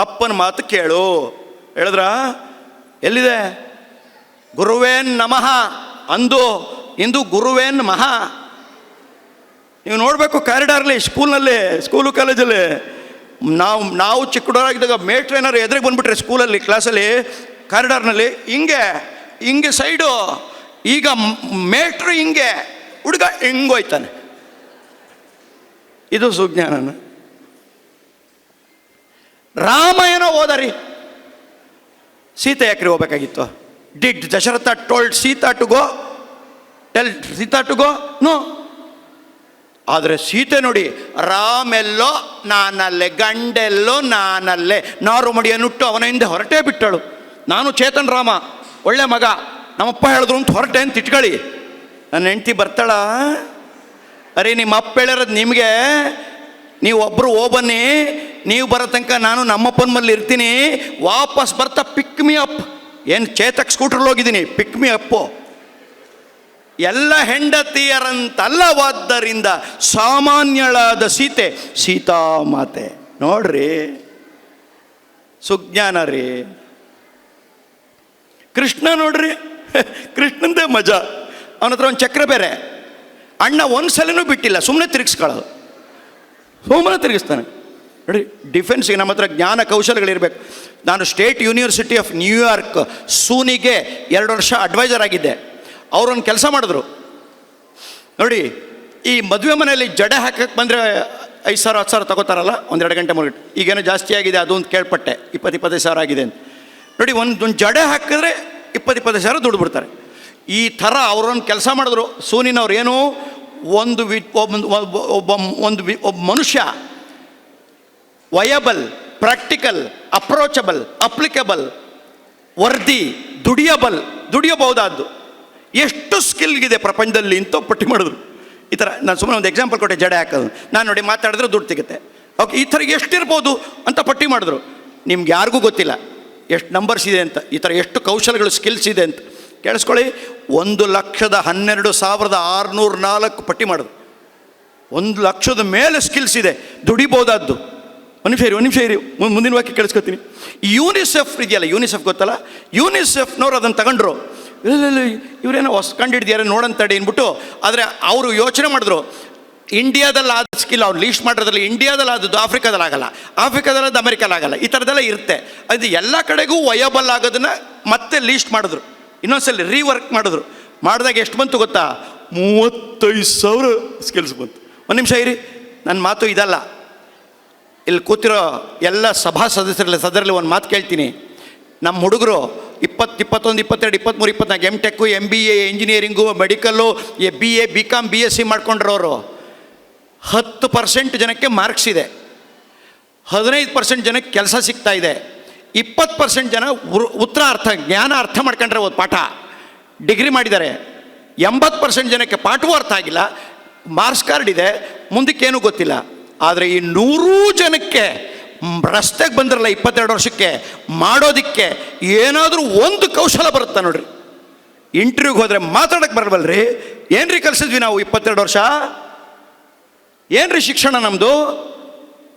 ಅಪ್ಪನ ಮಾತು ಕೇಳು. ಹೇಳಿದ್ರ? ಎಲ್ಲಿದೆ? ಗುರುವೇನ್ ನಮಃ ಅಂದು, ಇಂದು ಗುರುವೇನ್ ಮಹಾ? ನೀವು ನೋಡಬೇಕು ಕಾರಿಡಾರ್ಲಿ ಸ್ಕೂಲ್ನಲ್ಲಿ, ಸ್ಕೂಲು ಕಾಲೇಜಲ್ಲಿ. ನಾವು ನಾವು ಚಿಕ್ಕ ಹುಡುಗರಾಗಿದ್ದಾಗ ಮೇಟ್ರ್ ಏನಾರು ಎದುರಿಗೆ ಬಂದುಬಿಟ್ರೆ ಸ್ಕೂಲಲ್ಲಿ, ಕ್ಲಾಸಲ್ಲಿ, ಕಾರಿಡಾರ್ನಲ್ಲಿ, ಹಿಂಗೆ ಹಿಂಗೆ ಸೈಡು, ಈಗ ಮೇಟ್ರು ಹಿಂಗೆ, ಹುಡುಗ ಹೆಂಗೋಯ್ತಾನೆ ಇದು ಸುಜ್ಞಾನನ. ರಾಮಾಯಣ ಓದರಿ. ಸೀತೆ ಯಾಕ್ರಿ ಹೋಗ್ಬೇಕಾಗಿತ್ತು? Did Dasharatha told Sita to go tell Sita to go no ಆದರೆ ಸೀತೆ ನೋಡಿ, ರಾಮೆಲ್ಲೋ, ನಾನಲ್ಲೇ, ಗಂಡೆಲ್ಲೋ, ನಾನಲ್ಲೇ ನಾರು ಮಡಿಯನ್ನುಟ್ಟು ಅವನ ಹಿಂದೆ ಹೊರಟೇ ಬಿಟ್ಟಳು. ನಾನು ಚೇತನ್ ರಾಮ, ಒಳ್ಳೆ ಮಗ. ನಮ್ಮಪ್ಪ ಹೇಳಿದ್ರು ಅಂತ ಹೊರಟೆ ಅಂತ ಇಟ್ಕೊಳ್ಳಿ. ನನ್ನ ಹೆಂಡ್ತಿ ಬರ್ತಾಳ? ಅರೆ, ನಿಮ್ಮ ಅಪ್ಪ ಹೇಳಿರೋದು ನಿಮಗೆ. ನೀವು ಒಬ್ಬರು ಹೋಗ್ಬನ್ನಿ ನೀವು ಬರೋ ತನಕ ನಾನು ನಮ್ಮಪ್ಪನ ಮೇಲೆ ಇರ್ತೀನಿ. ವಾಪಸ್ ಬರ್ತಾ ಪಿಕ್ ಮಿ ಅಪ್ ಏನು ಚೇತಕ್ ಸ್ಕೂಟ್ರಲ್ಲಿ ಹೋಗಿದ್ದೀನಿ. ಪಿಕ್ ಮಿ ಅಪ್ಪು ಎಲ್ಲ ಹೆಂಡತಿಯರಂತಲ್ಲವಾದ್ದರಿಂದ ಸಾಮಾನ್ಯಳಾದ ಸೀತೆ ಸೀತಾಮಾತೆ ನೋಡ್ರಿ. ಸುಜ್ಞಾನ ರೀ. ಕೃಷ್ಣ ನೋಡ್ರಿ. ಕೃಷ್ಣಂದೇ ಮಜಾ. ಅವನ ಹತ್ರ ಒಂದು ಚಕ್ರ ಬೇರೆ. ಅಣ್ಣ ಒಂದು ಸಲನೂ ಬಿಟ್ಟಿಲ್ಲ. ಸುಮ್ಮನೆ ತಿರುಗಿಸ್ಕೊಳ್ಳೋದು. ಸುಮ್ಮನೆ ತಿರುಗಿಸ್ತಾನೆ. ನೋಡಿ ಡಿಫೆನ್ಸಿಗೆ ನಮ್ಮ ಹತ್ರ ಜ್ಞಾನ ಕೌಶಲ್ಯಗಳಿರಬೇಕು ನಾನು state university of New York ಸೂನಿಗೆ ಎರಡು ವರ್ಷ ಅಡ್ವೈಸರ್ ಆಗಿದ್ದೆ. ಅವರೊಂದು ಕೆಲಸ ಮಾಡಿದ್ರು. ನೋಡಿ, ಈ ಮದುವೆ ಮನೆಯಲ್ಲಿ ಜಡೆ ಹಾಕಕ್ಕೆ ಬಂದರೆ ಐದು ಸಾವಿರ, ಹತ್ತು ಸಾವಿರ ತಗೋತಾರಲ್ಲ ಒಂದೆರಡು ಗಂಟೆ ಮೂರು ಈಗೇನೋ ಜಾಸ್ತಿ ಆಗಿದೆ ಅದು ಒಂದು ಕೇಳ್ಪಟ್ಟೆ. ಇಪ್ಪತ್ತು, ಇಪ್ಪತ್ತೈದು ಸಾವಿರ ಆಗಿದೆ ಅಂತ. ನೋಡಿ ಒಂದು ಜಡೆ ಹಾಕಿದ್ರೆ ಇಪ್ಪತ್ತು, ಇಪ್ಪತ್ತೈದು ಸಾವಿರ ದುಡ್ಡು ಬಿಡ್ತಾರೆ. ಈ ಥರ ಅವರೊಂದು ಕೆಲಸ ಮಾಡಿದ್ರು. ಸೂನಿನವ್ರು ಏನು, ಒಂದು ವಿ ಒಬ್ಬ ಒಬ್ಬ ಒಂದು ಒಬ್ಬ ಮನುಷ್ಯ viable, practical, approachable, applicable, worthy, ದುಡಿಯಬಲ್, ದುಡಿಯಬಹುದಾದ್ದು. ಎಷ್ಟು ಸ್ಕಿಲ್ಗಿದೆ ಪ್ರಪಂಚದಲ್ಲಿ ಅಂತ ಪಟ್ಟಿ ಮಾಡಿದ್ರು. ಈ ಥರ ನಾನು ಸುಮ್ಮನೆ ಒಂದು ಎಕ್ಸಾಂಪಲ್ ಕೊಟ್ಟೆ, ಜಡೆ ಹಾಕೋದು ನಾನು ನೋಡಿ ಮಾತಾಡಿದ್ರೆ ದುಡ್ಡು ಸಿಗುತ್ತೆ. ಓಕೆ, ಈ ಥರ ಎಷ್ಟಿರ್ಬೋದು ಅಂತ ಪಟ್ಟಿ ಮಾಡಿದ್ರು. ನಿಮ್ಗೆ ಯಾರಿಗೂ ಗೊತ್ತಿಲ್ಲ. ಎಷ್ಟು ನಂಬರ್ಸ್ ಇದೆ ಅಂತ, ಈ ಥರ ಎಷ್ಟು ಕೌಶಲ್ಯಗಳು ಸ್ಕಿಲ್ಸ್ ಇದೆ ಅಂತ. ಕೇಳಿಸ್ಕೊಳ್ಳಿ, ಒಂದು ಲಕ್ಷದ ಹನ್ನೆರಡು ಸಾವಿರದ ಆರುನೂರ ನಾಲ್ಕು ಪಟ್ಟಿ ಮಾಡಿದ್ರು. ಒಂದು ಲಕ್ಷದ ಮೇಲೆ ಸ್ಕಿಲ್ಸ್ ಇದೆ. ದುಡಿಬೋದಾದ್ದು ಒಂದು ನಿಮಿಷ ಇರಿ, ಒಂದು ನಿಮಿಷ ಇರಿ. ಮುಂದ್- ಮುಂದಿನ ವಾಕ್ಯ ಕೇಳಿಸ್ಕೊತೀನಿ. ಯೂನಿಸೆಫ್ ಇದೆಯಲ್ಲ ಯೂನಿಸೆಫ್ ಗೊತ್ತಲ್ಲ? ಯೂನಿಸೆಫ್ನವ್ರು ಅದನ್ನು ತಗೊಂಡ್ರು. ಇಲ್ಲ ಇವರೇನೋ ಹೊಸ ಕಂಡಿಡ್ದಿದ್ದಾರೆ ನೋಡಂತಡಿ ಅಂದ್ಬಿಟ್ಟು, ಆದರೆ ಅವರು ಯೋಚನೆ ಮಾಡಿದ್ರು ಇಂಡಿಯಾದಲ್ಲಿ ಆದ ಸ್ಕಿಲ್ ಅವ್ರು ಲೀಸ್ಟ್ ಮಾಡಿರೋದ್ರಲ್ಲಿ ಇಂಡಿಯಾದಲ್ಲಿ ಆದದ್ದು ಆಫ್ರಿಕಾದಲ್ಲಿ ಆಗಲ್ಲ. ಆಫ್ರಿಕಾದಲ್ಲಿ ಅದು ಅಮೆರಿಕಲ್ಲಿ ಆಗಲ್ಲ. ಈ ಥರದೆಲ್ಲ ಇರುತ್ತೆ. ಅದು ಎಲ್ಲ ಕಡೆಗೂ ವಯಬಲ್ ಆಗೋದನ್ನ ಮತ್ತೆ ಲೀಸ್ಟ್ ಮಾಡಿದ್ರು. ಇನ್ನೊಂದ್ಸಲ ರೀವರ್ಕ್ ಮಾಡಿದ್ರು. ಮಾಡಿದಾಗ ಎಷ್ಟು ಬಂತು ಗೊತ್ತಾ? ಮೂವತ್ತೈದು ಸಾವಿರ ಸ್ಕಿಲ್ಸ್ ಬಂತು. ಒಂದು ನಿಮಿಷ ಇರಿ. ನನ್ನ ಮಾತು ಇದಲ್ಲ. ಇಲ್ಲಿ ಕೂತಿರೋ ಎಲ್ಲ ಸಭಾ ಸದಸ್ಯರಲ್ಲಿ, ಸದರಲ್ಲಿ ಒಂದು ಮಾತು ಕೇಳ್ತೀನಿ. ನಮ್ಮ ಹುಡುಗರು ಇಪ್ಪತ್ತು ಇಪ್ಪತ್ತೊಂದು, ಇಪ್ಪತ್ತೆರಡು ಇಪ್ಪತ್ತ್ಮೂರು ಇಪ್ಪತ್ನಾಲ್ಕು M tech M B A engineering medical A B A B com B S C ಮಾಡ್ಕೊಂಡಿರೋರು. ಹತ್ತು ಪರ್ಸೆಂಟ್ ಜನಕ್ಕೆ ಮಾರ್ಕ್ಸ್ ಇದೆ. ಹದಿನೈದು ಪರ್ಸೆಂಟ್ ಜನಕ್ಕೆ ಕೆಲಸ ಸಿಗ್ತಾ ಇದೆ. ಇಪ್ಪತ್ತು ಪರ್ಸೆಂಟ್ ಜನ ಉತ್ತರ ಅರ್ಥ, ಜ್ಞಾನ ಅರ್ಥ ಮಾಡ್ಕೊಂಡ್ರೆ ಒಂದು ಪಾಠ. ಡಿಗ್ರಿ ಮಾಡಿದ್ದಾರೆ. ಎಂಬತ್ತು ಪರ್ಸೆಂಟ್ ಜನಕ್ಕೆ ಪಾಠವೂ ಅರ್ಥ ಆಗಿಲ್ಲ. ಮಾರ್ಕ್ಸ್ ಕಾರ್ಡ್ ಇದೆ. ಮುಂದಕ್ಕೇನೂ ಗೊತ್ತಿಲ್ಲ. ಆದರೆ ಈ ನೂರೂ ಜನಕ್ಕೆ ರಸ್ತೆಗೆ ಬಂದಿರಲ್ಲ ಇಪ್ಪತ್ತೆರಡು ವರ್ಷಕ್ಕೆ ಮಾಡೋದಕ್ಕೆ ಏನಾದರೂ ಒಂದು ಕೌಶಲ ಬರುತ್ತೆ ನೋಡ್ರಿ. ಇಂಟರ್ವ್ಯೂಗೆ ಹೋದರೆ ಮಾತಾಡಕ್ಕೆ ಬರಲ್ವಲ್ರಿ? ಏನ್ರಿ ಕಲಿಸಿದ್ವಿ ನಾವು ಇಪ್ಪತ್ತೆರಡು ವರ್ಷ? ಏನ್ರಿ ಶಿಕ್ಷಣ ನಮ್ಮದು